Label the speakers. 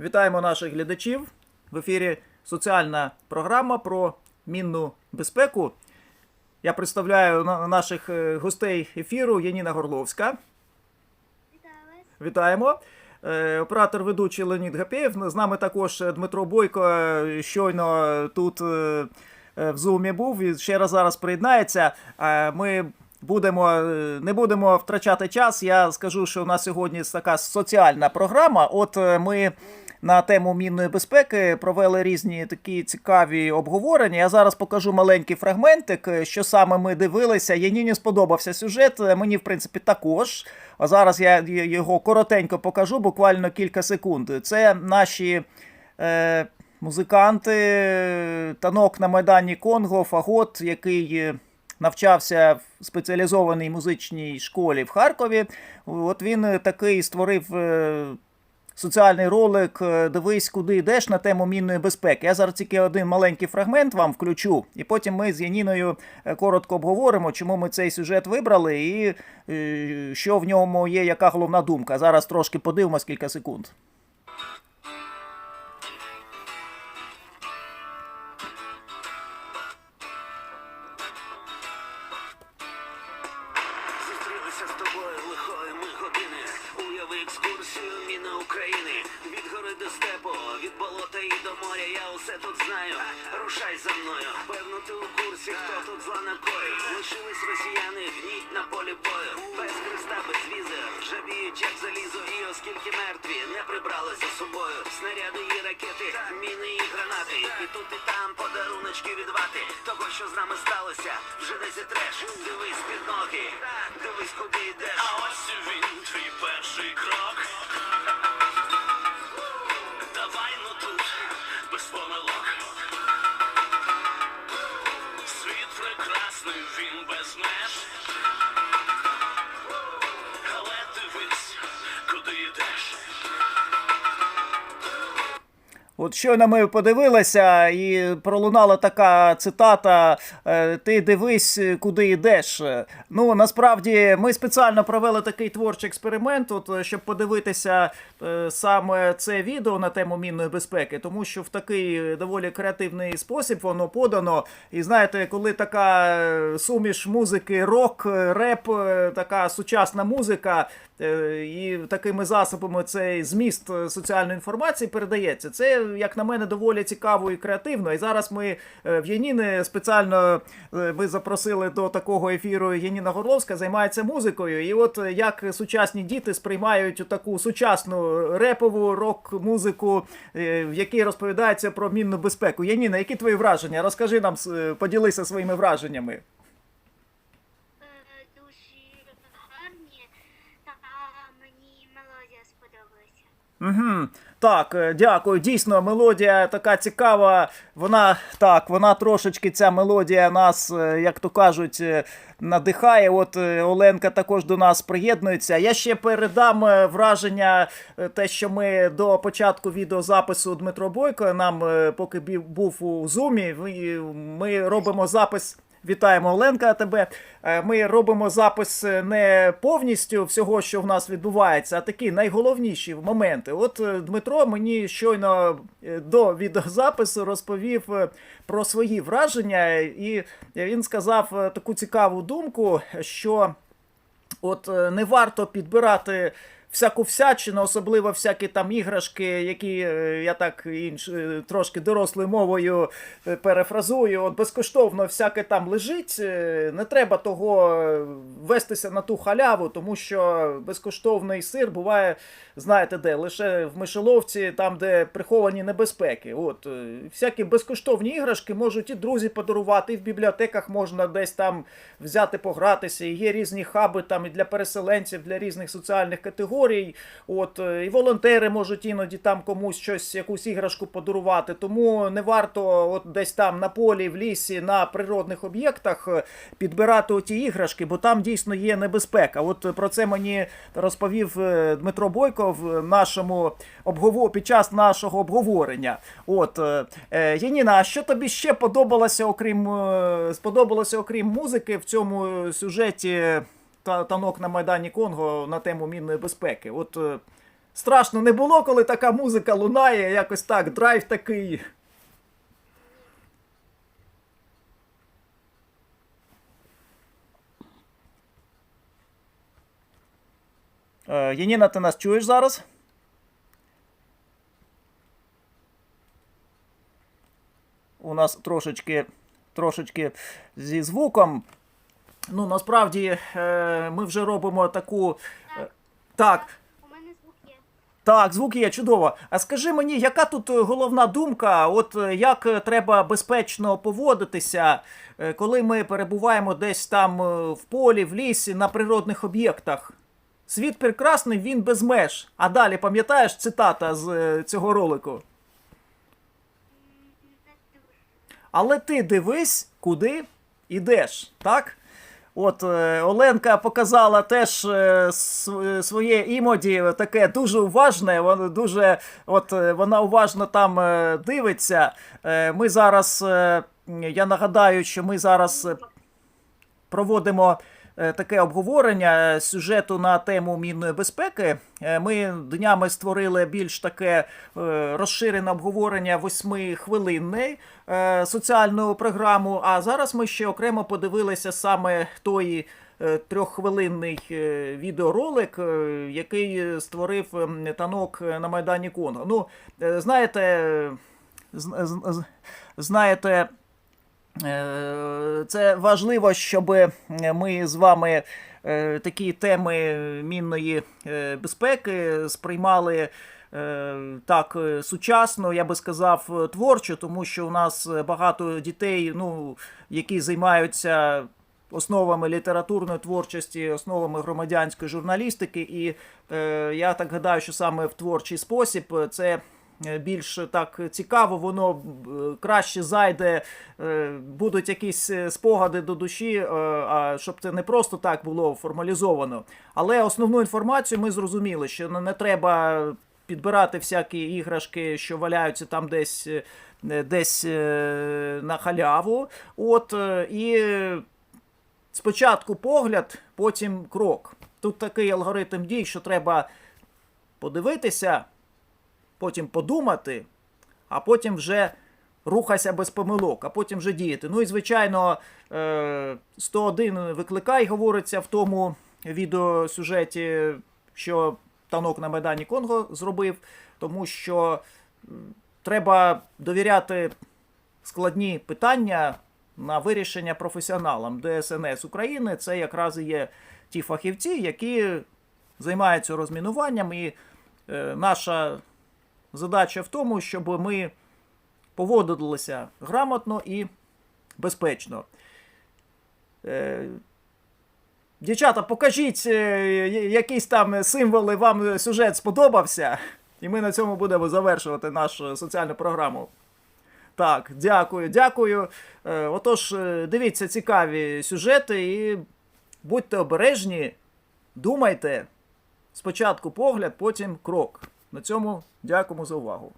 Speaker 1: Вітаємо наших глядачів. В ефірі соціальна програма про мінну безпеку. Я представляю наших е, гостей ефіру Яніна Горловська. Вітаємо. Е, Оператор ведучий Леонід Гапєєв. З нами також Дмитро Бойко е, щойно тут в зумі був і ще раз зараз приєднається. Ми будемо, не будемо втрачати час. Я скажу, що у нас сьогодні така соціальна програма. От ми. На тему мінної безпеки провели різні такі цікаві обговорення. Я зараз покажу маленький фрагментик, що саме ми дивилися. Яніні сподобався сюжет. Мені, в принципі, також. А зараз я його коротенько покажу, буквально кілька секунд. Це наші е, музиканти, танок на Майдані Конго, Фагот, який. е, Навчався в спеціалізованій музичній школі в Харкові. От він такий створив е, соціальний ролик е, Дивись, куди йдеш на тему мінної безпеки. Я зараз тільки один маленький фрагмент вам включу, і потім ми з Яніною е, коротко обговоримо, чому ми цей сюжет вибрали і е, що в ньому є, яка головна думка. Зараз трошки подивимось кілька секунд.
Speaker 2: Зустрілися з тобою України. Від гори до степу, від болота до моря. Я усе тут знаю. Рушай за мною. Певно, ти у курсі, хто тут зла накоїв. Лишились росіяни, гніть на полі бою. Без хреста, без візи, ржавіють, як залізо. І оскільки мертві не прибрали за собою. Снаряди і ракети, міни і гранати. І тут і там подаруночки від вати. Того, що з нами сталося, вже не зітреш. Дивись під ноги, дивись, куди йдеш. А ось він, твій перший крок. Він
Speaker 1: От щойно ми подивилися, і пролунала така цитата: е, Ти дивись, куди йдеш. Ну насправді ми спеціально провели такий творчий експеримент, от, щоб подивитися е, саме це відео на тему мінної безпеки, тому що в такий доволі креативний спосіб воно подано. І знаєте, коли така е, суміш музики, рок, реп, така сучасна музика. І такими засобами цей зміст соціальної інформації передається. Це, як на мене, доволі цікаво і креативно. І зараз ми е, в Яніни спеціально е, ми запросили до такого ефіру Яніна Горловська, займається музикою. І от е, як сучасні діти сприймають таку сучасну репову рок-музику, в якій розповідається про мінну безпеку. Яніна, які твої враження? Розкажи нам, поділися своїми враженнями.
Speaker 3: Дуже гарні, та мені мелодія сподобалася.
Speaker 1: Угу. Так, е, дякую. Дійсно, мелодія така цікава. Вона так, вона трошечки ця мелодія нас, е, як то кажуть, е, надихає. От Оленка також до нас приєднується. Я ще передам враження, те, що ми до початку відеозапису Дмитро Бойко нам, поки був у зумі, ми робимо запис. Вітаємо Оленка тебе. Е, Ми робимо запис е, не повністю всього, що в нас відбувається, а такі найголовніші моменти. От е, Дмитро мені щойно до відеозапису розповів про свої враження, і він сказав таку цікаву думку, що от не варто підбирати всяку всячину, особливо всякі там іграшки, які е, я так інш, е, трошки дорослою мовою е, перефразую. От безкоштовно всяке там лежить. Не треба того вестися на ту халяву, тому що безкоштовний сир буває, знаєте де, лише в мишеловці, там, де приховані небезпеки. От всякі безкоштовні іграшки можуть і друзі подарувати, і в бібліотеках можна десь там взяти погратися. І є різні хаби там і для переселенців, для різних соціальних категорій. От е, і волонтери можуть іноді там комусь щось, якусь іграшку подарувати. Тому не варто от десь там на полі, в лісі, на природних об'єктах е, підбирати оті іграшки, бо там дійсно є небезпека. От е, про це мені розповів Дмитро Бойко в нашому обгово... під час нашого обговорення. От Яніна, а що тобі ще подобалося, окрім сподобалося, окрім музики в цьому сюжеті танок на Майдані Конго на тему мінної безпеки? От е, Страшно не було, коли така музика лунає, якось так, драйв такий. Е, Яніна, ти нас чуєш зараз? У нас трошечки, трошечки зі звуком. Ну, насправді, е, ми вже робимо таку. е, Так,
Speaker 3: У мене звук є.
Speaker 1: так, звук є чудово. А скажи мені, яка тут е, головна думка? От як треба безпечно поводитися, коли ми перебуваємо десь там в полі, в лісі, на природних об'єктах? Світ прекрасний, він без меж. А далі пам'ятаєш цитата з цього ролику? Але ти дивись, куди йдеш, так? От е, Оленка показала теж е, своє імоді таке дуже уважне. Воно дуже, от е, вона уважно там е, дивиться. Е, ми зараз, е, я нагадаю, що ми зараз е, проводимо е, таке обговорення е, сюжету на тему мінної безпеки. Е, Ми днями створили більш таке е, розширене обговорення восьмихвилинне е, соціальну програму. А зараз ми ще окремо подивилися саме той. е, Трьоххвилинний е, відеоролик, е, який е, створив танок е, на Майдані Конго. Ну, е, знаєте, е, знаєте, Е, Це важливо, щоб ми з вами е, такі теми мінної е, безпеки сприймали е, так е, сучасно, я би сказав, е, творчо, тому що у нас багато дітей, ну, які займаються основами літературної творчості, основами громадянської журналістики. І е, я так гадаю, що саме в творчий спосіб е, це е, більш так цікаво, воно е, краще зайде, е, будуть якісь е, спогади до душі, е, щоб це не просто так було формалізовано. Але основну інформацію ми зрозуміли, що не треба підбирати всякі іграшки, що валяються там десь. е, Десь е, на халяву, от е, і спочатку погляд, потім крок. Тут такий алгоритм дій, що треба подивитися, потім подумати, а потім вже рухайся без помилок, а потім вже діяти. Ну і звичайно, е, 101 викликай говориться в тому відеосюжеті, що танок на Майдані Конго зробив, тому що треба довіряти складні питання на вирішення професіоналам. ДСНС України це якраз і є ті фахівці, які займаються розмінуванням. І е, наша задача в тому, щоб ми поводилися грамотно і безпечно. Е, Дівчата, покажіть е, якісь там символи, вам сюжет сподобався, і ми на цьому будемо завершувати нашу соціальну програму. Так, дякую, дякую. Е, Отож, дивіться цікаві сюжети і будьте обережні, думайте. Спочатку погляд, потім крок. На цьому дякуємо за увагу.